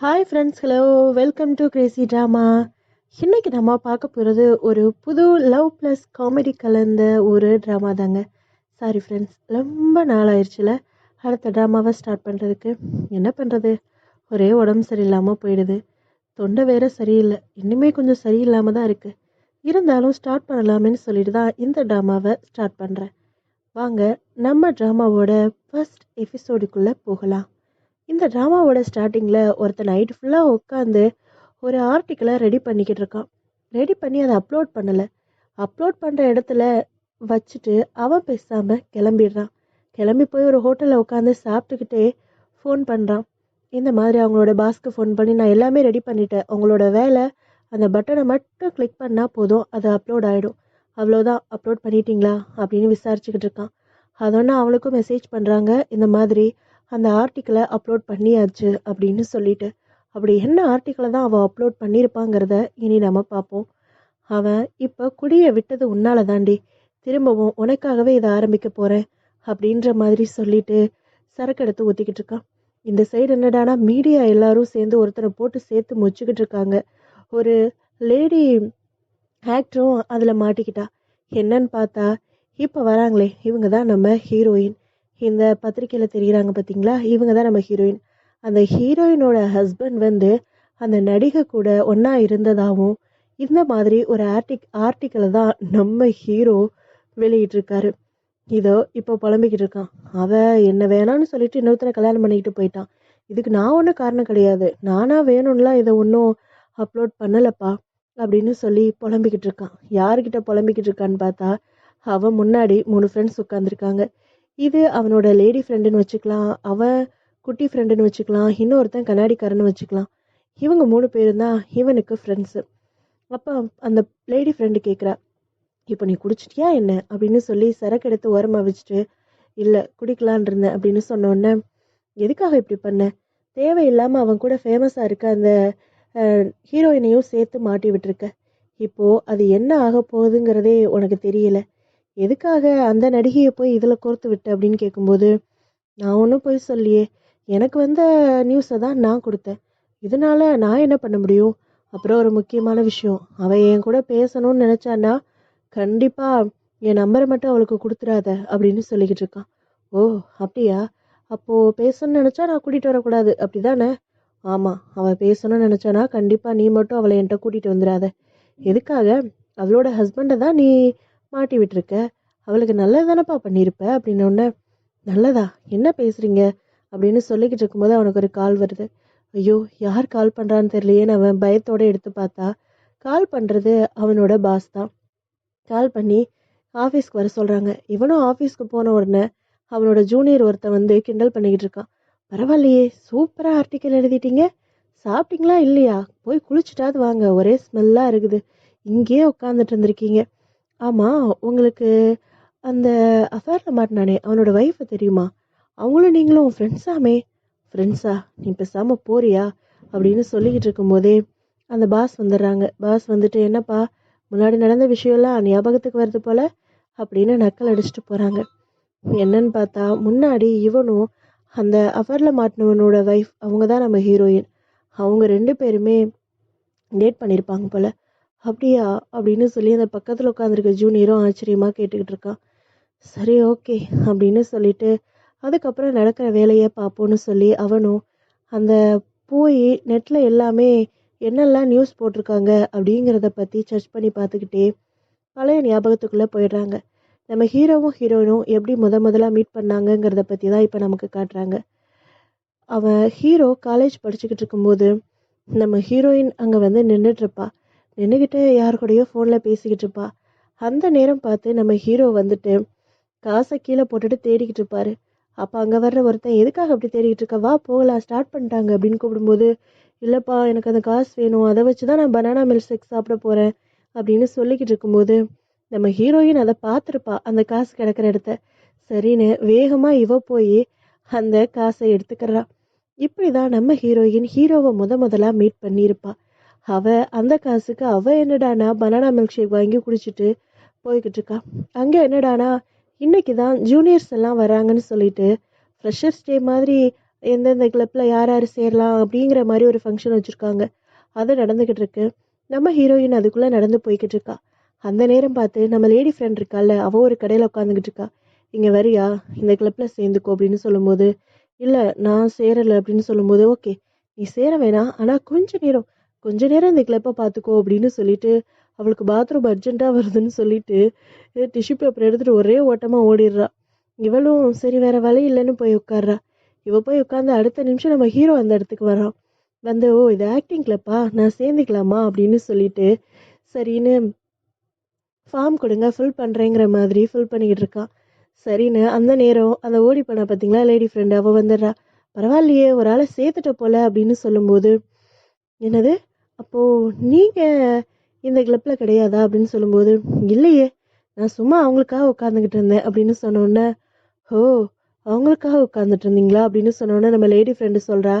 Hi friends hello welcome to crazy drama இன்றைக்கி நம்ம பார்க்க போகிறது ஒரு புது லவ் ப்ளஸ் காமெடி கலந்த ஒரு ட்ராமா தாங்க. சாரி ஃப்ரெண்ட்ஸ் ரொம்ப நாள் ஆயிடுச்சுல. அடுத்த ட்ராமாவை ஸ்டார்ட் பண்ணுறதுக்கு என்ன பண்ணுறது ஒரே உடம்பு சரியில்லாமல் போயிடுது. தொண்டை வேற சரியில்லை. இன்னுமே கொஞ்சம் சரியில்லாமல் தான் இருக்குது இருந்தாலும் ஸ்டார்ட் பண்ணலாமேன்னு சொல்லிட்டு தான் இந்த ட்ராமாவை ஸ்டார்ட் பண்ணுறேன் வாங்க நம்ம ட்ராமாவோட ஃபஸ்ட் எபிசோடுக்குள்ளே போகலாம். இந்த ட்ராமாவோட ஸ்டார்டிங்கில் ஒருத்தன் நைட் ஃபுல்லாக உட்காந்து ஒரு ஆர்டிக்கிளை ரெடி பண்ணிக்கிட்டு இருக்கான். ரெடி பண்ணி அதை அப்லோட் பண்ணலை. அப்லோட் பண்ணுற இடத்துல வச்சுட்டு அவன் பேசாமல் கிளம்பிடுறான். கிளம்பி போய் ஒரு ஹோட்டலில் உட்காந்து சாப்பிட்டுக்கிட்டே ஃபோன் பண்ணுறான் இந்த மாதிரி அவங்களோட பாஸ்க்கு ஃபோன் பண்ணி நான் எல்லாமே ரெடி பண்ணிட்டேன். அவங்களோட வேலை அந்த பட்டனை மட்டும் கிளிக் பண்ணால் போதும். அது அப்லோட் ஆகிடும் அவ்வளோதான் அப்லோட் பண்ணிட்டீங்களா? அப்படின்னு விசாரிச்சுக்கிட்டு இருக்கான். அதோன்னா அவளுக்கும் மெசேஜ் பண்ணுறாங்க இந்த மாதிரி அந்த ஆர்டிக்கிளை அப்லோட் பண்ணியாச்சு அப்படின்னு சொல்லிட்டு. அப்படி என்ன ஆர்டிக்கிளை தான் அவள் அப்லோட் பண்ணியிருப்பாங்கிறத இனி நம்ம பார்ப்போம். அவன் இப்போ குடியை விட்டது உன்னால தாண்டி. திரும்பவும் உனக்காகவே இதை ஆரம்பிக்க போகிறேன் அப்படின்ற மாதிரி சொல்லிட்டு சரக்கு எடுத்து ஊற்றிக்கிட்டு இருக்கான். இந்த சைடு என்னடானா மீடியா எல்லாரும் சேர்ந்து ஒருத்தனை போட்டு சேர்த்து முச்சுக்கிட்டு இருக்காங்க. ஒரு லேடி ஆக்டரும் அதில் மாட்டிக்கிட்டா. என்னன்னு பார்த்தா இப்போ வராங்களே இவங்க தான் நம்ம ஹீரோயின் இந்த பத்திரிக்கையில் தெரிகிறாங்க பார்த்தீங்களா இவங்க தான் நம்ம ஹீரோயின் அந்த ஹீரோயினோட ஹஸ்பண்ட் வந்து அந்த நடிகை கூட ஒன்றா இருந்ததாகவும் இந்த மாதிரி ஒரு ஆர்டிக் ஆர்டிக்கலை தான் நம்ம ஹீரோ வெளியிட்டிருக்காரு. இதோ இப்போ புலம்பிக்கிட்டு இருக்கான். அவன் என்ன வேணான்னு சொல்லிட்டு இன்னொருத்தனை கல்யாணம் பண்ணிக்கிட்டு போயிட்டான். இதுக்கு நான் ஒன்றும் காரணம் கிடையாது. நானா வேணும்லாம் இதை ஒன்றும் அப்லோட் பண்ணலப்பா அப்படின்னு சொல்லி புலம்பிக்கிட்டு இருக்கான். யார்கிட்ட புலம்பிக்கிட்டு இருக்கான்னு பார்த்தா அவன் முன்னாடி மூணு ஃப்ரெண்ட்ஸ் உட்காந்துருக்காங்க இது அவனோட லேடி ஃப்ரெண்டுன்னு வச்சுக்கலாம் அவன் குட்டி ஃப்ரெண்டுன்னு வச்சுக்கலாம் இன்னொருத்தன் கண்ணாடிக்காரன்னு வச்சுக்கலாம். இவங்க மூணு பேரும் தான் இவனுக்கு ஃப்ரெண்ட்ஸு அப்போ அந்த லேடி ஃப்ரெண்டு கேட்குறா இப்போ நீ குடிச்சிட்டியா என்ன? அப்படின்னு சொல்லி சரக்கு எடுத்து ஓரமாக வச்சுட்டு இல்லை குடிக்கலான் இருந்தேன் அப்படின்னு சொன்னோடனே எதுக்காக இப்படி பண்ண? தேவையில்லாமல் அவன் கூட ஃபேமஸாக இருக்க அந்த ஹீரோயினையும் சேர்த்து மாட்டி விட்டுருக்க. இப்போது அது என்ன ஆக போகுதுங்கிறதே உனக்கு தெரியல. எதுக்காக அந்த நடிகையை போய் இதில் கோர்த்து விட்ட அப்படின்னு கேட்கும்போது நான் ஒன்றும் போய் சொல்லியே எனக்கு வந்த நியூஸை தான் நான் கொடுத்தேன். இதனால நான் என்ன பண்ண முடியும்? அப்புறம் ஒரு முக்கியமான விஷயம். அவள் என் கூட பேசணும்னு நினச்சான்னா கண்டிப்பாக என் நம்பரை மட்டும் அவளுக்கு கொடுத்துடாத அப்படின்னு சொல்லிக்கிட்டு இருக்கான். ஓ அப்படியா? அப்போது பேசணும்னு நினச்சா நான் கூட்டிகிட்டு வரக்கூடாது. அப்படி தானே ஆமாம் அவள் பேசணும்னு நினச்சானா கண்டிப்பாக நீ மட்டும் அவளை என்கிட்ட கூட்டிகிட்டு வந்துடாத. எதுக்காக? அவளோட ஹஸ்பண்டை தான் நீ மாட்டி விட்டுருக்க. அவளுக்கு நல்லது தானப்பா பண்ணியிருப்ப அப்படின்னோடனே நல்லதா? என்ன பேசுகிறீங்க அப்படின்னு சொல்லிக்கிட்டு இருக்கும்போது அவனுக்கு ஒரு கால் வருது. ஐயோ யார் கால் பண்ணுறான்னு தெரியலையேன்னு அவன் பயத்தோடு எடுத்து பார்த்தா கால் பண்ணுறது அவனோட பாஸ் தான். கால் பண்ணி ஆஃபீஸ்க்கு வர சொல்கிறாங்க இவனும் ஆஃபீஸ்க்கு போன உடனே அவனோட ஜூனியர் ஒருத்தன் வந்து கிண்டல் பண்ணிக்கிட்டு இருக்கான். பரவாயில்லையே சூப்பராக ஆர்டிக்கல் எழுதிட்டீங்க. சாப்பிட்டீங்களா இல்லையா? போய் குளிச்சுட்டாது வாங்க. ஒரே ஸ்மெல்லாக இருக்குது. இங்கேயே உட்காந்துட்டு இருந்திருக்கீங்க. ஆமாம் உங்களுக்கு அந்த அஃபேரில் மாட்டினானே அவனோட ஒய்ஃபை தெரியுமா? அவங்களும் நீங்களும் ஃப்ரெண்ட்ஸாமே ஃப்ரெண்ட்ஸா நீ பேசாமல் போறியா? அப்படின்னு சொல்லிக்கிட்டு இருக்கும்போதே அந்த பாஸ் வந்துடுறாங்க. பாஸ் வந்துட்டு என்னப்பா முன்னாடி நடந்த விஷயம்லாம் ஞாபகத்துக்கு வருது போல? அப்படின்னு நக்கல் அடிச்சுட்டு போகிறாங்க என்னன்னு பார்த்தா முன்னாடி இவனும் அந்த அஃபரில் மாட்டினவனோட ஒய்ஃப் அவங்க தான் நம்ம ஹீரோயின் அவங்க ரெண்டு பேருமே டேட் பண்ணியிருப்பாங்க போல. அப்படியா? அப்படின்னு சொல்லி அந்த பக்கத்தில் உட்காந்துருக்க ஜூனியரும் ஆச்சரியமாக கேட்டுக்கிட்டு இருக்கான் சரி ஓகே அப்படின்னு சொல்லிட்டு அதுக்கப்புறம் நடக்கிற வேலையை பார்ப்போன்னு சொல்லி அவனும் அந்த போய் நெட்டில் எல்லாமே என்னெல்லாம் நியூஸ் போட்டிருக்காங்க அப்படிங்கிறத பற்றி சர்ச் பண்ணி பார்த்துக்கிட்டே பழைய ஞாபகத்துக்குள்ளே போயிடுறாங்க. நம்ம ஹீரோவும் ஹீரோயினும் எப்படி முத முதலாக மீட் பண்ணாங்கங்கிறத பற்றி தான் இப்போ நமக்கு காட்டுறாங்க. அவன் ஹீரோ காலேஜ் படிச்சுக்கிட்டு இருக்கும்போது நம்ம ஹீரோயின் அங்கே வந்து நின்றுட்டுருப்பா நின்றுக்கிட்டு யார் கூடயோ ஃபோனில் பேசிக்கிட்டு இருப்பா. அந்த நேரம் பார்த்து நம்ம ஹீரோ வந்துட்டு காசை கீழே போட்டுட்டு தேடிக்கிட்டு இருப்பாரு. அப்போ அங்கே வர்ற ஒருத்தன் எதுக்காக அப்படி தேடிக்கிட்டு இருக்க? வா போகலாம் ஸ்டார்ட் பண்ணிட்டாங்க அப்படின்னு கூப்பிடும்போது இல்லைப்பா எனக்கு அந்த காசு வேணும். அதை வச்சு தான் நான் பனானா மில்க் ஷேக் சாப்பிட போகிறேன் அப்படின்னு சொல்லிக்கிட்டு இருக்கும்போது நம்ம ஹீரோயின் அதை பார்த்துருப்பா அந்த காசு கிடக்கிற இடத்த. சரின்னு வேகமாக இவ போய் அந்த காசை எடுத்துக்கிறா. இப்படி தான் நம்ம ஹீரோயின் ஹீரோவை முத முதலாக மீட் பண்ணியிருப்பா. அவ அந்த காசுக்கு அவ என்னடானா பனானா மில்க் ஷேக் வாங்கி குடிச்சிட்டு போய்கிட்டு இருக்கா அங்கே என்னடானா இன்னைக்கு தான் ஜூனியர்ஸ் எல்லாம் வராங்கன்னு சொல்லிட்டு ஃப்ரெஷர்ஸ் டே மாதிரி எந்தெந்த கிளப்பில் யார் யார் சேரலாம் அப்படிங்கிற மாதிரி ஒரு ஃபங்க்ஷன் வச்சுருக்காங்க. அது நடந்துக்கிட்டு இருக்கு நம்ம ஹீரோயின் அதுக்குள்ளே நடந்து போய்கிட்டு இருக்கா அந்த நேரம் பார்த்து நம்ம லேடி ஃப்ரெண்ட் இருக்கால்ல அவள் ஒரு கடையில் உட்காந்துக்கிட்டு இருக்கா இங்கே வரியா? இந்த கிளப்பில் சேர்ந்துக்கோ அப்படின்னு சொல்லும்போது இல்லை நான் சேரலை அப்படின்னு சொல்லும்போது ஓகே நீ சேர வேணாம். ஆனால் கொஞ்சம் நேரம் கொஞ்ச நேரம் இந்த கிளப்பை பார்த்துக்கோ அப்படின்னு சொல்லிட்டு அவளுக்கு பாத்ரூம் அர்ஜென்ட்டாக வருதுன்னு சொல்லிட்டு டிஷ்யூ பேப்பர் எடுத்துகிட்டு ஒரே ஓட்டமாக ஓடிடுறா. இவளும் சரி வேற வழி இல்லைன்னு போய் உட்கார்றா. இவ போய் உட்காந்து அடுத்த நிமிஷம் நம்ம ஹீரோ அந்த இடத்துக்கு வரான் வந்து ஓ இது ஆக்டிங் கிளப்பா நான் சேர்ந்துக்கலாமா? அப்படின்னு சொல்லிட்டு சரின்னு ஃபார்ம் கொடுங்க ஃபில் பண்ணுறேங்கிற மாதிரி ஃபில் பண்ணிக்கிட்டு இருக்கான் சரின்னு அந்த நேரம் அந்த ஓடி பண்ண பார்த்தீங்களா லேடி ஃப்ரெண்டு அவள் வந்துடுறா. பரவாயில்லையே ஒரு ஆளை சேர்த்துட்ட போல அப்படின்னு சொல்லும்போது என்னது? அப்போது நீங்கள் இந்த கிளப்பில் கிடையாதா அப்படின்னு சொல்லும்போது இல்லையே நான் சும்மா அவங்களுக்காக உட்காந்துக்கிட்டு இருந்தேன் அப்படின்னு சொன்னோன்னே ஓ அவங்களுக்காக உட்காந்துட்டு இருந்தீங்களா? அப்படின்னு சொன்னோன்னே நம்ம லேடி ஃப்ரெண்டு சொல்கிறா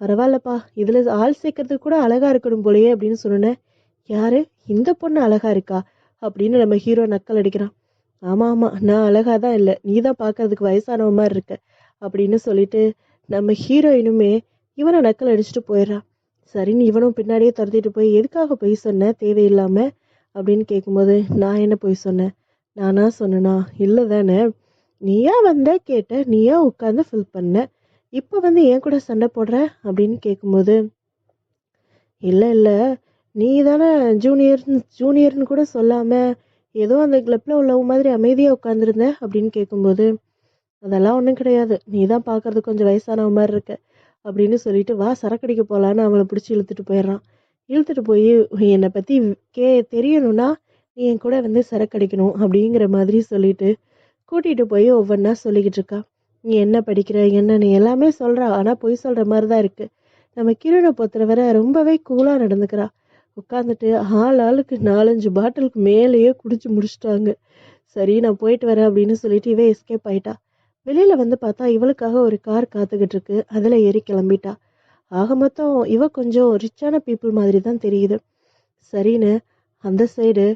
பரவாயில்லப்பா இதில் ஆள் சேர்க்கறதுக்கு கூட அழகாக இருக்கணும் போலயே அப்படின்னு சொன்னோன்னே யார்? இந்த பொண்ணு அழகாக இருக்கா? அப்படின்னு நம்ம ஹீரோ நக்கல் அடிக்கிறான் ஆமாம் ஆமாம் நான் அழகாக தான் இல்லை நீ தான் பார்க்கறதுக்கு வயசானவ மாதிரி இருக்க அப்படின்னு சொல்லிட்டு நம்ம ஹீரோயினுமே இவனை நக்கல் அடிச்சுட்டு போயிடுறான் சரின்னு இவனும் பின்னாடியே துரத்திட்டு போய் எதுக்காக போய் சொன்ன? தேவையில்லாம? அப்படின்னு கேட்கும்போது நான் என்ன போய் சொன்னேன் நானா சொன்னனா? இல்லை தானே. நீயா வந்த கேட்ட நீயா உட்காந்து ஃபில் பண்ண இப்போ வந்து ஏன் கூட சண்டை போடுற? அப்படின்னு கேட்கும்போது இல்லை இல்லை. நீ தானே ஜூனியர் ஜூனியர்னு கூட சொல்லாமல் ஏதோ அந்த கிளப்பில் உள்ளவ மாதிரி அமைதியாக உட்காந்துருந்த அப்படின்னு கேட்கும்போது அதெல்லாம் ஒன்றும் கிடையாது. நீ தான் பார்க்கறது கொஞ்சம் வயசானவ மாதிரி இருக்க. அப்படின்னு சொல்லிட்டு வா சரக்கடிக்க போகலான்னு அவளை பிடிச்சி இழுத்துட்டு போயிடுறான். இழுத்துட்டு போய் என்னை பற்றி கே தெரியணும்னா நீ என் கூட வந்து சரக்கடிக்கணும் அப்படிங்கிற மாதிரி சொல்லிட்டு கூட்டிகிட்டு போய் ஒவ்வொன்றா சொல்லிக்கிட்டு இருக்கா. நீ என்ன படிக்கிற என்னன்னு எல்லாமே சொல்கிறா ஆனால் பொய் சொல்கிற மாதிரி தான் இருக்குது நம்ம கிரணை பொறுத்தவரை ரொம்பவே கூலாக நடந்துக்கிறா. உட்காந்துட்டு ஆள் ஆளுக்கு நாலஞ்சு பாட்டிலுக்கு மேலேயே குடிச்சு முடிச்சிட்டாங்க. சரி நான் போயிட்டு வரேன் அப்படின்னு சொல்லிட்டு இவன் எஸ்கேப் ஆயிட்டா. வெளியில வந்து பார்த்தா இவளுக்காக ஒரு கார் காத்துக்கிட்டு இருக்கு அதில் ஏறி கிளம்பிட்டா. ஆக மொத்தம் இவ கொஞ்சம் ரிச்சான பீப்புள் மாதிரி தான் தெரியுது. சரின்னு அந்த சைடு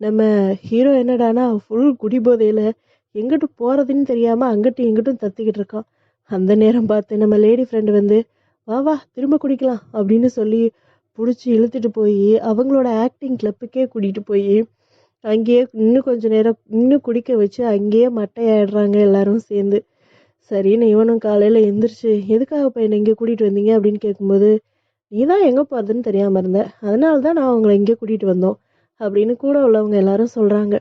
நம்ம ஹீரோ என்னடானா ஃபுல் குடிபோதையில் எங்கிட்டு போகிறதுன்னு தெரியாமல் அங்கிட்டும் இங்கிட்டும் தத்திக்கிட்டு இருக்கான். அந்த நேரம் பார்த்து நம்ம லேடி ஃப்ரெண்டு வந்து வா வா திரும்ப குடிக்கலாம் அப்படின்னு சொல்லி பிடிச்சி இழுத்துட்டு போய் அவங்களோட ஆக்டிங் கிளப்புக்கே கூட்டிகிட்டு போய் அங்கேயே இன்னும் கொஞ்ச நேரம் இன்னும் குடிக்க வச்சு அங்கேயே மட்டையாயிடுறாங்க எல்லாரும் சேர்ந்து. சரின்னு இவனும் காலையில் எந்திரிச்சு எதுக்காக இப்போ என்னை இங்கே கூட்டிகிட்டு வந்தீங்க? அப்படின்னு கேட்கும்போது நீ தான் எங்கே போகிறதுன்னு தெரியாமல் இருந்த. அதனால தான் நான் அவங்கள இங்கே கூட்டிகிட்டு வந்தோம். அப்படின்னு கூட உள்ளவங்க எல்லாரும் சொல்கிறாங்க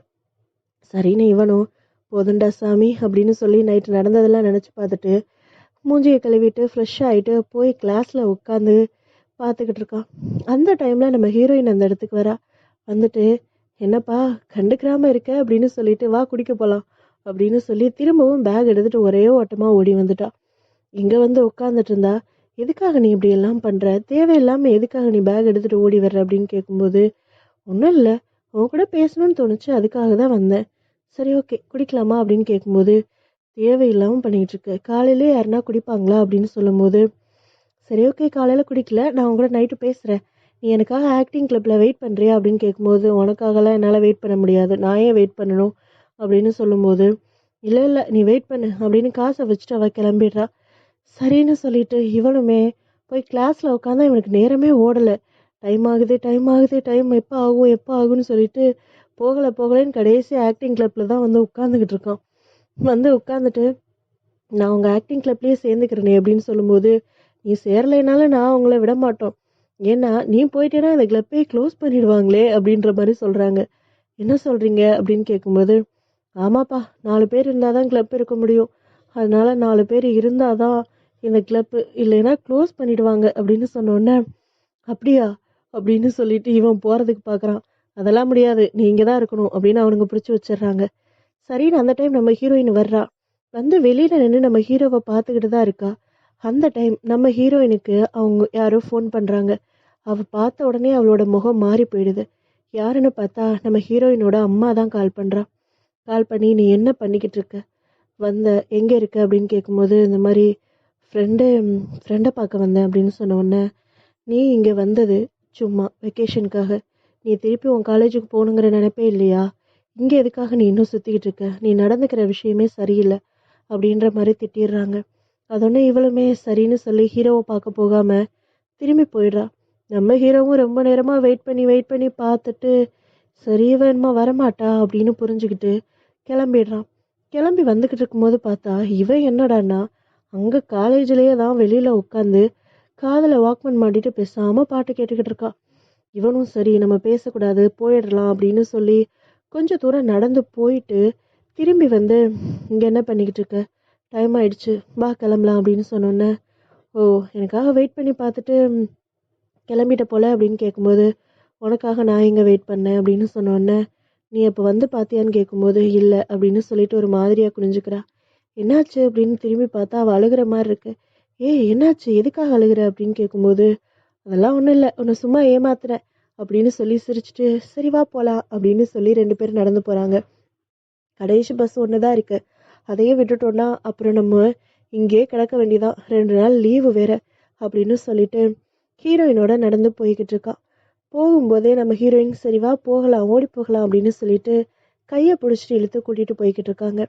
சரின்னு இவனும் போதுண்டா சாமி அப்படின்னு சொல்லி நைட்டு நடந்ததெல்லாம் நினச்சி பார்த்துட்டு மூஞ்சியை கழுவிட்டு ஃப்ரெஷ் ஆகிட்டு போய் கிளாஸில் உட்காந்து பார்த்துக்கிட்டு இருக்கான். அந்த டைமில் நம்ம ஹீரோயின் அந்த இடத்துக்கு வரா. வந்துட்டு என்னப்பா கண்டுக்கிறாம இருக்க அப்படின்னு சொல்லிட்டு வா குடிக்க போகலாம் அப்படின்னு சொல்லி திரும்பவும் பேக் எடுத்துட்டு ஒரே ஓட்டமாக ஓடி வந்துட்டா. இங்கே வந்து உட்காந்துட்டு இருந்தா எதுக்காக நீ இப்படி எல்லாம் பண்ணுற தேவையில்லாமல் எதுக்காக நீ பேக் எடுத்துகிட்டு ஓடி வர்ற? அப்படின்னு கேட்கும்போது ஒன்றும் இல்லை. உன் கூட பேசணும்னு தோணுச்சு. அதுக்காக தான் வந்தேன். சரி ஓகே. குடிக்கலாமா? அப்படின்னு கேட்கும்போது தேவையில்லாமல் பண்ணிகிட்டு இருக்கு. காலையிலே யாருன்னா குடிப்பாங்களா? அப்படின்னு சொல்லும்போது சரி ஓகே. காலையில் குடிக்கல. நான் உங்க கூட நைட்டு பேசுகிறேன் நீ எனக்காக ஆக்டிங் கிளப்பில் வெயிட் பண்ணுறியா அப்படின்னு கேட்கும்போது உனக்காகலாம் என்னால் வெயிட் பண்ண முடியாது. நான் ஏன் வெயிட் பண்ணணும் அப்படின்னு சொல்லும்போது இல்லை இல்லை நீ வெயிட் பண்ணு அப்படின்னு காசை வச்சுட்டு அவள் கிளம்பிடுறா. சரின்னு சொல்லிட்டு இவனுமே போய் கிளாஸில் உட்காந்தா இவனுக்கு நேரமே ஓடலை. டைம் ஆகுது டைம் ஆகுது டைம் எப்போ ஆகும் எப்போ ஆகும்னு சொல்லிட்டு போகலை போகலைன்னு கடைசி ஆக்டிங் கிளப்பில் தான் வந்து உட்காந்துக்கிட்டு இருக்கான். வந்து உட்காந்துட்டு நான் உங்கள் ஆக்டிங் கிளப்லேயே சேர்ந்துக்கிறேனே அப்படின்னு சொல்லும்போது நீ சேரலைனாலும் நான் உங்களை விட மாட்டோம். ஏன்னா நீ போயிட்டேன்னா இந்த கிளப்பே க்ளோஸ் பண்ணிடுவாங்களே அப்படின்ற மாதிரி சொல்கிறாங்க என்ன சொல்கிறீங்க அப்படின்னு கேட்கும்போது ஆமாப்பா நாலு பேர் இருந்தால் தான் கிளப் இருக்க முடியும். அதனால் நாலு பேர் இருந்தால் தான் இந்த கிளப்பு இல்லைன்னா க்ளோஸ் பண்ணிடுவாங்க அப்படின்னு சொன்னோன்னே அப்படியா? அப்படின்னு சொல்லிட்டு இவன் போகிறதுக்கு பார்க்குறான் அதெல்லாம் முடியாது நீ இங்கே தான் இருக்கணும் அப்படின்னு அவனுங்க பிடிச்சி வச்சிடுறாங்க. சரின்னு அந்த டைம் நம்ம ஹீரோயின் வர்றா. வந்து வெளியில் நின்று நம்ம ஹீரோவை பார்த்துக்கிட்டு தான் இருக்கா. அந்த டைம் நம்ம ஹீரோயினுக்கு அவங்க யாரோ ஃபோன் பண்ணுறாங்க அவள் பார்த்த உடனே அவளோட முகம் மாறி போயிடுது. யாருன்னு பார்த்தா நம்ம ஹீரோயினோட அம்மா தான் கால் பண்ணுறா கால் பண்ணி நீ என்ன பண்ணிக்கிட்டு இருக்க? வந்த எங்கே இருக்க? அப்படின்னு கேட்கும்போது இந்த மாதிரி ஃப்ரெண்டு ஃப்ரெண்டை பார்க்க வந்தேன் அப்படின்னு சொன்ன உடனே நீ இங்கே வந்தது சும்மா வெக்கேஷனுக்காக நீ திருப்பி உன் காலேஜுக்கு போகணுங்கிற நினைப்பே இல்லையா? இங்கே எதுக்காக நீ இன்னும் சுற்றிக்கிட்டு இருக்க? நீ நடந்துக்கிற விஷயமே சரியில்லை அப்படின்ற மாதிரி திட்டிடுறாங்க. அதோடனே இவளுமே சரின்னு சொல்லி ஹீரோவை பார்க்க போகாமல் திரும்பி போயிடுறா. நம்ம ஹீரோவும் ரொம்ப நேரமாக வெயிட் பண்ணி வெயிட் பண்ணி பார்த்துட்டு சரி இவன்மா வரமாட்டா அப்படின்னு புரிஞ்சுக்கிட்டு கிளம்பிடுறான். கிளம்பி வந்துக்கிட்டு இருக்கும்போது பார்த்தா இவன் என்னடான்னா அங்கே காலேஜ்லேயே தான் வெளியில் உட்காந்து காதில் வாக்மேன் மாட்டிட்டு பேசாமல் பாட்டு கேட்டுக்கிட்டு இருக்கா. இவனும் சரி நம்ம பேசக்கூடாது போயிடலாம் அப்படின்னு சொல்லி கொஞ்சம் தூரம் நடந்து போயிட்டு திரும்பி வந்து இங்கே என்ன பண்ணிக்கிட்டு இருக்க? டைம் ஆயிடுச்சு. வா கிளம்பலாம் அப்படின்னு சொன்னோன்னே ஓ எனக்காக வெயிட் பண்ணி பார்த்துட்டு கிளம்பிட்ட போல அப்படின்னு கேட்கும்போது உனக்காக நான் எங்கே வெயிட் பண்ணேன் அப்படின்னு சொன்னோன்னே நீ அப்போ வந்து பார்த்தியான்னு கேட்கும்போது இல்லை அப்படின்னு சொல்லிட்டு ஒரு மாதிரியாக குனிஞ்சுக்கிறா. என்னாச்சு? அப்படின்னு திரும்பி பார்த்தா அவள் அழுகிற மாதிரி இருக்கு. ஏய் என்னாச்சு? எதுக்காக அழுகிற? அப்படின்னு கேட்கும்போது அதெல்லாம் ஒன்றும் இல்லை. உன்னை சும்மா ஏமாத்துறேன் அப்படின்னு சொல்லி சிரிச்சிட்டு சரி வா போகலாம் அப்படின்னு சொல்லி ரெண்டு பேரும் நடந்து போகிறாங்க கடைசி பஸ் ஒன்று தான் இருக்குது அதையே விட்டுட்டோன்னா அப்புறம் நம்ம இங்கேயே கிடக்க வேண்டியதான் ரெண்டு நாள் லீவு வேற அப்படின்னு சொல்லிட்டு ஹீரோயினோட நடந்து போய்கிட்டு இருக்கா. போகும்போதே நம்ம ஹீரோயின் சரிவா போகலாம் ஓடி போகலாம் அப்படின்னு சொல்லிட்டு கையை பிடிச்சிட்டு இழுத்து கூட்டிகிட்டு போய்கிட்டு இருக்காங்க.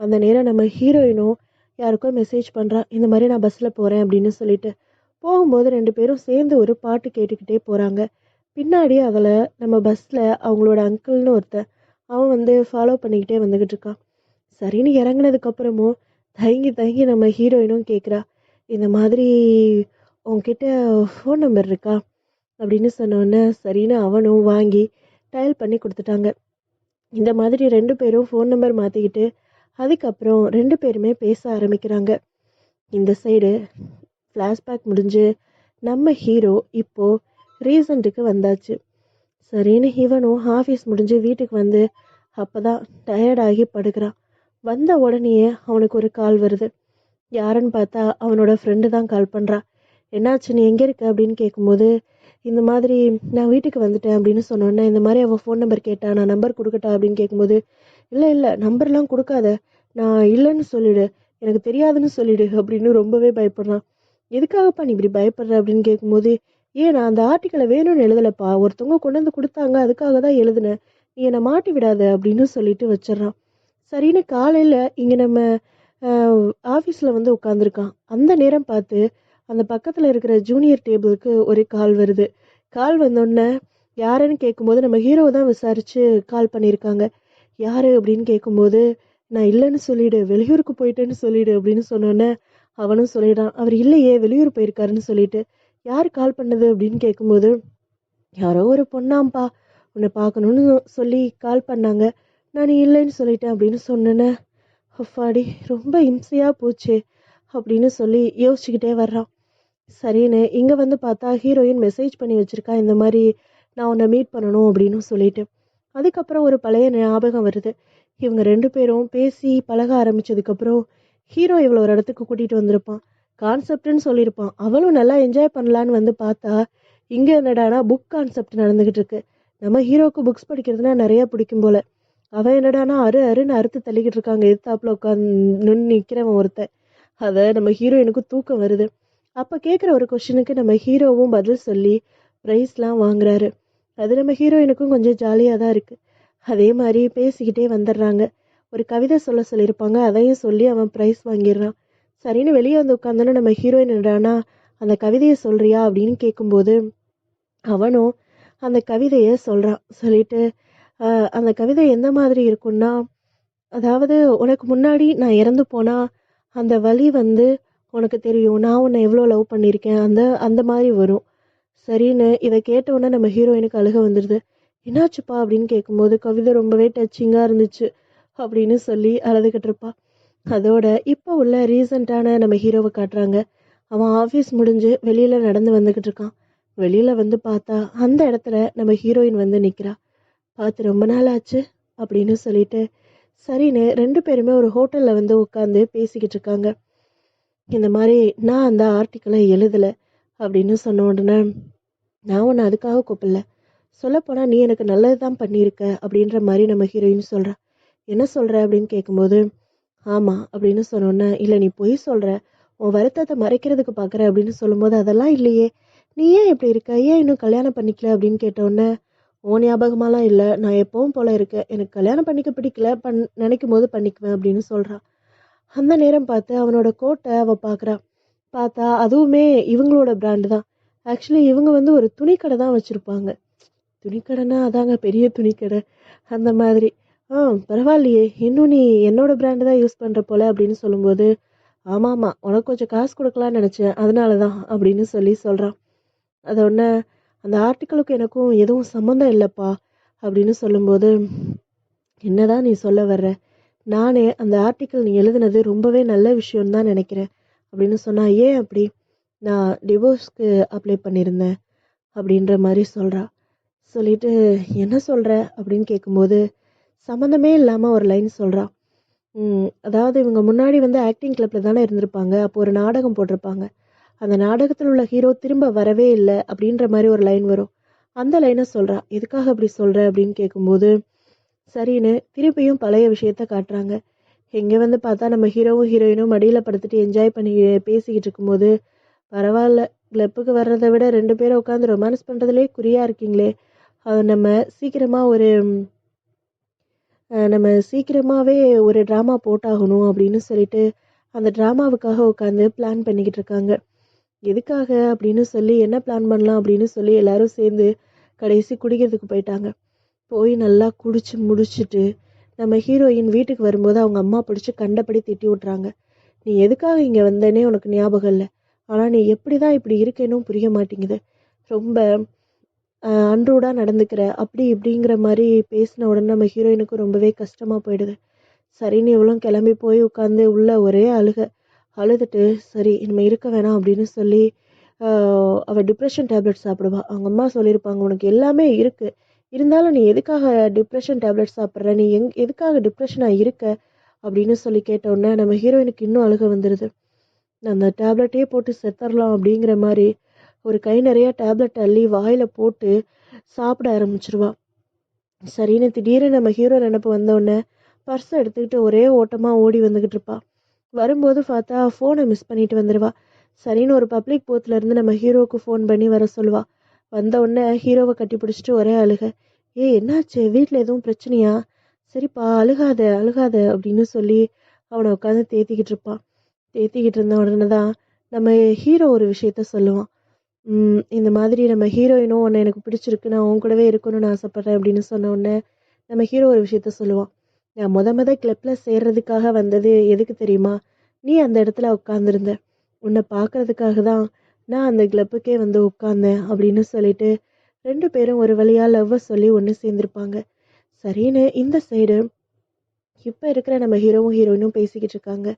அந்த நேரம் நம்ம ஹீரோயினும் யாருக்கோ மெசேஜ் பண்ணுறா இந்த மாதிரி நான் பஸ்ஸில் போகிறேன் அப்படின்னு சொல்லிட்டு. போகும்போது ரெண்டு பேரும் சேர்ந்து ஒரு பாட்டு கேட்டுக்கிட்டே போகிறாங்க பின்னாடி அதில் நம்ம பஸ்ஸில் அவங்களோட அங்கிள்னு ஒருத்தன் அவன் வந்து ஃபாலோ பண்ணிக்கிட்டே வந்துக்கிட்டு இருக்கான் சரின்னு இறங்குனதுக்கப்புறமும் தயங்கி தயங்கி நம்ம ஹீரோயினும் கேட்குறா இந்த மாதிரி உங்ககிட்ட ஃபோன் நம்பர் இருக்கா? அப்படின்னு சொன்னோன்னே சரின்னு அவனும் வாங்கி டயல் பண்ணி கொடுத்துட்டாங்க. இந்த மாதிரி ரெண்டு பேரும் ஃபோன் நம்பர் மாற்றிக்கிட்டு அதுக்கப்புறம் ரெண்டு பேருமே பேச ஆரம்பிக்கிறாங்க. இந்த சைடு ஃப்ளாஷ்பேக் முடிஞ்சு நம்ம ஹீரோ இப்போது ரீசண்ட்டுக்கு வந்தாச்சு. சரின்னு இவனும் ஆஃபீஸ் முடிஞ்சு வீட்டுக்கு வந்து அப்போ தான் டயர்டாகி படுக்கிறான். வந்த உடனேயே அவனுக்கு ஒரு கால் வருது. யாருன்னு பார்த்தா அவனோட ஃப்ரெண்டு தான் கால் பண்ணுறான் என்னாச்சு? நீ எங்கே இருக்க? அப்படின்னு கேட்கும்போது இந்த மாதிரி நான் வீட்டுக்கு வந்துட்டேன் அப்படின்னு சொன்னோன்னே இந்த மாதிரி அவள் ஃபோன் நம்பர் கேட்டா நான் நம்பர் கொடுக்கட்டா? அப்படின்னு கேட்கும்போது இல்லை இல்லை நம்பர்லாம் கொடுக்காத. நான் இல்லைன்னு சொல்லிடு. எனக்கு தெரியாதுன்னு சொல்லிடு அப்படின்னு ரொம்பவே பயப்படுறான். எதுக்காகப்பா நீ இப்படி பயப்படுற? அப்படின்னு கேட்கும்போது ஏன் நான் அந்த ஆர்டிக்கலை வேணும்னு எழுதலப்பா. ஒருத்தவங்க கொண்டு வந்து கொடுத்தாங்க. அதுக்காக தான் எழுதினேன் நீ என்னை மாட்டி விடாத அப்படின்னு சொல்லிட்டு வச்சிடுறான். சரின்னு காலையில் இங்கே நம்ம ஆஃபீஸில் வந்து உட்காந்துருக்கான் அந்த நேரம் பார்த்து அந்த பக்கத்தில் இருக்கிற ஜூனியர் டேபிளுக்கு ஒரு கால் வருது. கால் வந்தோடனே யாருன்னு கேட்கும்போது நம்ம ஹீரோ தான் விசாரித்து கால் பண்ணியிருக்காங்க யார்? அப்படின்னு கேட்கும்போது நான் இல்லைன்னு சொல்லிவிடு வெளியூருக்கு போயிட்டேன்னு சொல்லிடு அப்படின்னு சொன்னோன்னே அவனும் சொல்லிடான் அவர் இல்லையே வெளியூர் போயிருக்காருன்னு சொல்லிட்டு யார் கால் பண்ணது? அப்படின்னு கேட்கும்போது யாரோ ஒரு பொண்ணாம்பா உன்னை பார்க்கணுன்னு சொல்லி கால் பண்ணாங்க. நான் இல்லைன்னு சொல்லிட்டேன் அப்படின்னு சொன்னேன்னே அப்பாடி ரொம்ப இம்சையாக போச்சே அப்படின்னு சொல்லி யோசிச்சுக்கிட்டே வர்றான். சரின்னு. இங்கே வந்து பார்த்தா ஹீரோயின் மெசேஜ் பண்ணி வச்சிருக்கா இந்த மாதிரி நான் உன்னை மீட் பண்ணணும் அப்படின்னு சொல்லிட்டு. அதுக்கப்புறம் ஒரு பழைய ஞாபகம் வருது. இவங்க ரெண்டு பேரும் பேசி பழக ஆரம்பிச்சதுக்கப்புறம் ஹீரோ இவ்வளோ ஒரு இடத்துக்கு கூட்டிகிட்டு வந்திருப்பான். கான்செப்ட்னு சொல்லியிருப்பான். அவளும் நல்லா என்ஜாய் பண்ணலான்னு வந்து பார்த்தா இங்கே என்னடானா புக் கான்செப்ட் நடந்துக்கிட்டு இருக்கு. நம்ம ஹீரோவுக்கு புக்ஸ் படிக்கிறதுனா நிறையா பிடிக்கும் போல. அவன் என்னடானா அரு அருன்னு அறுத்து தள்ளிக்கிட்டு இருக்காங்க. எதிர்த்தாப்புல உட்காந்து நிற்கிறவன் ஒருத்தன். அதை நம்ம ஹீரோயினுக்கு தூக்கம் வருது. அப்போ கேட்குற ஒரு கொஷினுக்கு நம்ம ஹீரோவும் பதில் சொல்லி ப்ரைஸ்லாம் வாங்குறாரு. அது நம்ம ஹீரோயினுக்கும் கொஞ்சம் ஜாலியாக தான் இருக்குது அதே மாதிரி பேசிக்கிட்டே வந்துடுறாங்க. ஒரு கவிதை சொல்ல சொல்லியிருப்பாங்க. அதையும் சொல்லி அவன் ப்ரைஸ் வாங்கிடுறான். சரின்னு வெளியே வந்து உட்காந்தோன்னே நம்ம ஹீரோயின் என்னடானா அந்த கவிதையை சொல்கிறியா அப்படின்னு கேட்கும்போது அவனும் அந்த கவிதையை சொல்கிறான் சொல்லிட்டு அந்த கவிதை எந்த மாதிரி இருக்கும்னா அதாவது உனக்கு முன்னாடி நான் இறந்து போனால் அந்த வழி வந்து உனக்கு தெரியும். நான் உன்னை எவ்வளோ லவ் பண்ணியிருக்கேன். அந்த அந்த மாதிரி வரும். சரின்னு இதை கேட்டவுடனே நம்ம ஹீரோயினுக்கு அழுக வந்துடுது. என்னாச்சுப்பா? அப்படின்னு கேட்கும்போது கவிதை ரொம்பவே டச்சிங்காக இருந்துச்சு அப்படின்னு சொல்லி அழுதுகிட்டு இருப்பா. அதோட இப்போ உள்ள ரீசண்டான நம்ம ஹீரோவை காட்டுறாங்க. அவன் ஆஃபீஸ் முடிஞ்சு வெளியில் நடந்து வந்துக்கிட்டு இருக்கான். வெளியில் வந்து பார்த்தா அந்த இடத்துல நம்ம ஹீரோயின் வந்து நிற்கிறா பார்த்து ரொம்ப நாள் ஆச்சு அப்படின்னு சொல்லிட்டு சரின்னு ரெண்டு பேருமே ஒரு ஹோட்டலில் வந்து உட்காந்து பேசிக்கிட்டு இருக்காங்க. இந்த மாதிரி நான் அந்த ஆர்டிக்கலை எழுதலை அப்படின்னு சொன்ன உடனே நான் உன்னை அதுக்காக கூப்பிடல. சொல்லப்போனால் நீ எனக்கு நல்லது தான் பண்ணியிருக்க அப்படின்ற மாதிரி நம்ம ஹீரோயின் சொல்கிறா என்ன சொல்கிற அப்படின்னு கேட்கும்போது ஆமாம் அப்படின்னு சொன்னோன்னே இல்லை நீ பொய் சொல்கிற உன் வருத்தத்தை மறைக்கிறதுக்கு பார்க்குற அப்படின்னு சொல்லும்போது அதெல்லாம் இல்லையே. நீ ஏன் இப்படி இருக்க? ஏன் இன்னும் கல்யாணம் பண்ணிக்கல? அப்படின்னு கேட்டோன்னே உன் ஞாபகமாலாம் இல்லை. நான் எப்பவும் போல இருக்கேன். எனக்கு கல்யாணம் பண்ணிக்க பிடிக்கல. பண் நினைக்கும் போது பண்ணிக்குவேன் அப்படின்னு சொல்கிறான் அந்த நேரம் பார்த்து அவனோட கோட்டை அவள் பார்க்குறா. பார்த்தா அதுவுமே இவங்களோட பிராண்டு தான். ஆக்சுவலி இவங்க வந்து ஒரு துணிக்கடை தான் வச்சுருப்பாங்க. துணிக்கடைன்னா அதாங்க பெரிய துணிக்கடை. அந்த மாதிரி. ஆ பரவாயில்லையே. இன்னும் நீ என்னோட பிராண்டு தான் யூஸ் பண்ணுற போல அப்படின்னு சொல்லும்போது ஆமாம்மா உனக்கு கொஞ்சம் காசு கொடுக்கலான்னு நினச்சேன். அதனால தான் அப்படின்னு சொல்லி சொல்கிறான் அதை ஒன்று அந்த ஆர்டிக்கலுக்கும் எனக்கும் எதுவும் சம்மந்தம் இல்லைப்பா அப்படின்னு சொல்லும்போது என்னதான் நீ சொல்ல வர்ற? நானே அந்த ஆர்டிக்கிள் நீ எழுதுனது ரொம்பவே நல்ல விஷயம்னு தான் நினைக்கிறேன் அப்படின்னு சொன்னா ஏன் அப்படி? நான் டிவோர்ஸ்க்கு அப்ளை பண்ணியிருந்தேன் அப்படின்ற மாதிரி சொல்கிறா சொல்லிட்டு என்ன சொல்கிற அப்படின்னு கேட்கும்போது சம்மந்தமே இல்லாமல் ஒரு லைன் சொல்கிறா அதாவது இவங்க முன்னாடி வந்து ஆக்டிங் கிளப்பில் தானே இருந்திருப்பாங்க அப்போ ஒரு நாடகம் போட்டிருப்பாங்க. அந்த நாடகத்தில் உள்ள ஹீரோ திரும்ப வரவே இல்லை அப்படின்ற மாதிரி ஒரு லைன் வரும். அந்த லைனை சொல்கிறா எதுக்காக அப்படி சொல்கிற அப்படின்னு கேட்கும்போது சரின்னு திருப்பியும் பழைய விஷயத்த காட்டுறாங்க. இங்கே வந்து பார்த்தா நம்ம ஹீரோவும் ஹீரோயினும் மடியில் படுத்துட்டு என்ஜாய் பண்ணி பேசிக்கிட்டு இருக்கும்போது பரவாயில்ல கிளப்புக்கு வர்றதை விட ரெண்டு பேரும் உட்காந்து ரொமான்ஸ் பண்ணுறதுலே குறியாக இருக்கீங்களே. அது நம்ம சீக்கிரமாக ஒரு நம்ம சீக்கிரமாகவே ஒரு ட்ராமா போட்டாகணும் அப்படின்னு சொல்லிட்டு அந்த ட்ராமாவுக்காக உட்காந்து பிளான் பண்ணிக்கிட்டு இருக்காங்க. எதுக்காக அப்படின்னு சொல்லி என்ன பிளான் பண்ணலாம் அப்படின்னு சொல்லி எல்லாரும் சேர்ந்து கடைசி குடிக்கிறதுக்கு போயிட்டாங்க. போய் நல்லா குடிச்சு முடிச்சுட்டு நம்ம ஹீரோயின் வீட்டுக்கு வரும்போது அவங்க அம்மா பிடிச்சி கண்டபடி திட்டி விட்றாங்க நீ எதுக்காக இங்கே வந்தேனே உனக்கு ஞாபகம் இல்லை. ஆனால் நீ எப்படி தான் இப்படி இருக்கேனும் புரிய மாட்டேங்குது. ரொம்ப அன்ரூடாக நடந்துக்கிற அப்படி இப்படிங்கிற மாதிரி பேசின உடனே நம்ம ஹீரோயினுக்கு ரொம்பவே கஷ்டமாக போயிடுது. சரின்னு இவ்வளோ கிளம்பி போய் உட்காந்து உள்ள ஒரே அழுக. அழுதுட்டு சரி இனிமேல் இருக்க வேணாம் அப்படின்னு சொல்லி அவள் டிப்ரெஷன் டேப்லெட் சாப்பிடுவா. அவங்க அம்மா சொல்லியிருப்பாங்க உனக்கு எல்லாமே இருக்குது இருந்தாலும் நீ எதுக்காக டிப்ரெஷன் டேப்லெட் சாப்பிட்ற? நீ எங் எதுக்காக டிப்ரெஷனாக இருக்க? அப்படின்னு சொல்லி கேட்டோடனே நம்ம ஹீரோயினுக்கு இன்னும் அழுக வந்துடுது அந்த டேப்லெட்டே போட்டு செத்துடலாம் அப்படிங்கிற மாதிரி ஒரு கை நிறையா டேப்லெட் அள்ளி வாயில் போட்டு சாப்பிட ஆரம்பிச்சிருவா. சரின்னு திடீர்னு நம்ம ஹீரோ நினப்பு வந்தோடனே பர்ஸை எடுத்துக்கிட்டு ஒரே ஓட்டமாக ஓடி வந்துக்கிட்டு இருப்பா. வரும்போது பார்த்தா ஃபோனை மிஸ் பண்ணிட்டு வந்துடுவா சரின்னு ஒரு பப்ளிக் போத்துலேருந்து நம்ம ஹீரோவுக்கு ஃபோன் பண்ணி வர சொல்லுவாள் வந்த உடனே ஹீரோவை கட்டி பிடிச்சிட்டு ஒரே அழுக. ஏ என்னாச்சு? வீட்டில் எதுவும் பிரச்சனையா? சரிப்பா அழுகாத அழுகாத அப்படின்னு சொல்லி அவனை உட்காந்து தேத்திக்கிட்டு இருப்பான். தேத்திக்கிட்டு இருந்த உடனே தான் நம்ம ஹீரோ ஒரு விஷயத்த சொல்லுவான். இந்த மாதிரி நம்ம ஹீரோயினும் உன்னை எனக்கு பிடிச்சிருக்கு நான் உன் கூடவே இருக்கணும்னு ஆசைப்பட்றேன் அப்படின்னு சொன்ன உடனே நம்ம ஹீரோ ஒரு விஷயத்த சொல்லுவான். நான் முத முத கிளப்பில் சேர்றதுக்காக வந்தது எதுக்கு தெரியுமா? நீ அந்த இடத்துல உட்காந்துருந்த உன்னை பார்க்கறதுக்காக தான் நான் அந்த கிளப்புக்கே வந்து உட்காந்தேன் அப்படின்னு சொல்லிட்டு ரெண்டு பேரும் ஒரு வழியாக லவ்வை சொல்லி ஒன்று சேர்ந்துருப்பாங்க. சரின்னு இந்த சைடு இப்போ இருக்கிற நம்ம ஹீரோவும் ஹீரோயினும் பேசிக்கிட்டு இருக்காங்க.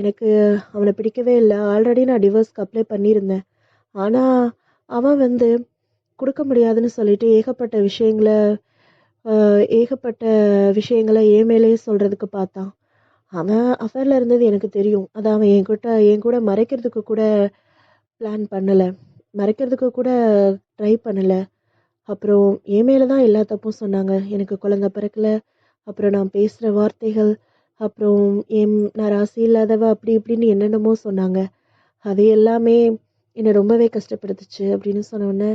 எனக்கு அவனை பிடிக்கவே இல்லை. ஆல்ரெடி நான் டிவோர்ஸ்க்கு அப்ளை பண்ணியிருந்தேன். ஆனால் அவன் வந்து கொடுக்க முடியாதுன்னு சொல்லிட்டு ஏகப்பட்ட விஷயங்களை ஏகப்பட்ட விஷயங்களை ஏன் மேலேயே சொல்கிறதுக்கு பார்த்தான். அவன் அஃபேரில் இருந்தது எனக்கு தெரியும். அதை அவன் என்கிட்ட என் கூட மறைக்கிறதுக்கு கூட பிளான் பண்ணலை. மறைக்கிறதுக்கு கூட ட்ரை பண்ணலை. அப்புறம் என் மேலே தான் எல்லா தப்பும் சொன்னாங்க. எனக்கு குழந்த பிறக்கல. அப்புறம் நான் பேசுகிற வார்த்தைகள் அப்புறம் என் நான் ராசி இல்லாதவ அப்படி இப்படின்னு என்னென்னமோ சொன்னாங்க. அது எல்லாமே என்னை ரொம்பவே கஷ்டப்படுத்துச்சு அப்படின்னு சொன்னோடனே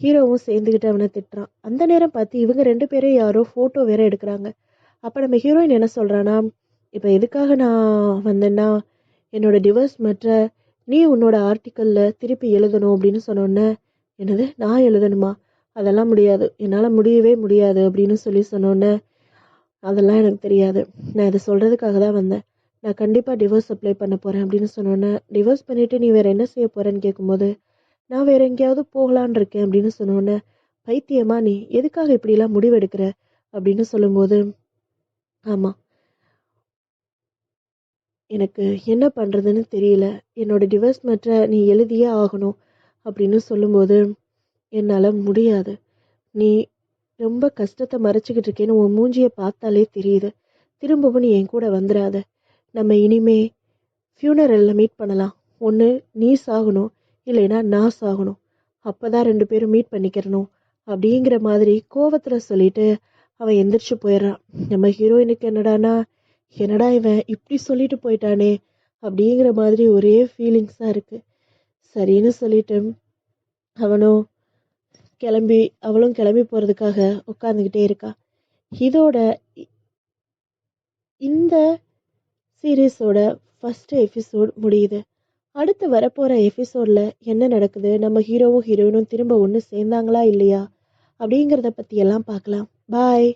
ஹீரோவும் சேர்ந்துக்கிட்டு அவனை திட்டுறான். அந்த நேரம் பார்த்து இவங்க ரெண்டு பேரும் யாரோ ஃபோட்டோ வேற எடுக்கிறாங்க. அப்போ நம்ம ஹீரோயின் என்ன சொல்கிறான்னா இப்போ எதுக்காக நான் வந்தேன்னா என்னோடய டிவோர்ஸ் மற்ற நீ உன்னோட ஆர்டிக்கலில் திருப்பி எழுதணும் அப்படின்னு சொன்னோன்னே என்னது நான் எழுதணுமா? அதெல்லாம் முடியாது. என்னால் முடியவே முடியாது அப்படின்னு சொல்லி சொன்னோன்னே அதெல்லாம் எனக்கு தெரியாது. நான் இதை சொல்கிறதுக்காக தான் வந்தேன். நான் கண்டிப்பாக டிவோர்ஸ் அப்ளை பண்ண போகிறேன் அப்படின்னு சொன்னோன்னே டிவோர்ஸ் பண்ணிவிட்டு நீ வேறு என்ன செய்ய போகிறேன்னு கேட்கும்போது நான் வேறு எங்கேயாவது போகலான் இருக்கேன் அப்படின்னு சொன்னோன்னே பைத்தியமா நீ எதுக்காக இப்படிலாம் முடிவெடுக்கிற? அப்படின்னு சொல்லும்போது ஆமாம் எனக்கு என்ன பண்ணுறதுன்னு தெரியல. என்னோட டிவோர்ஸ் மற்ற நீ எழுதியே ஆகணும் அப்படின்னு சொல்லும்போது என்னால் முடியாது. நீ ரொம்ப கஷ்டத்தை மறைச்சிக்கிட்டு இருக்கேன்னு உன் மூஞ்சியை பார்த்தாலே தெரியுது. திரும்பவும் நீ என் கூட வந்துடாத. நம்ம இனிமே ஃபியூனரலில் மீட் பண்ணலாம். ஒன்று நீ சாகணும். இல்லைன்னா நான் சாகணும். அப்போ தான் ரெண்டு பேரும் மீட் பண்ணிக்கிறணும். அப்படிங்கிற மாதிரி கோவத்தில் சொல்லிட்டு அவன் எந்திரிச்சு போயிடுறான். நம்ம ஹீரோயினுக்கு என்னடானா என்னடா இவன் இப்படி சொல்லிட்டு போயிட்டானே அப்படிங்கிற மாதிரி ஒரே ஃபீலிங்ஸாக இருக்குது சரின்னு சொல்லிட்டு அவனும் கிளம்பி அவளும் கிளம்பி போகிறதுக்காக உட்காந்துக்கிட்டே இருக்கா. இதோட இந்த சீரீஸோட ஃபஸ்ட்டு எபிசோட் முடியுது. அடுத்து வரப்போகிற எபிசோடில் என்ன நடக்குது? நம்ம ஹீரோவும் ஹீரோயினும் திரும்ப ஒன்று சேர்ந்தாங்களா இல்லையா? அப்படிங்கிறத பற்றியெல்லாம் பார்க்கலாம். பாய்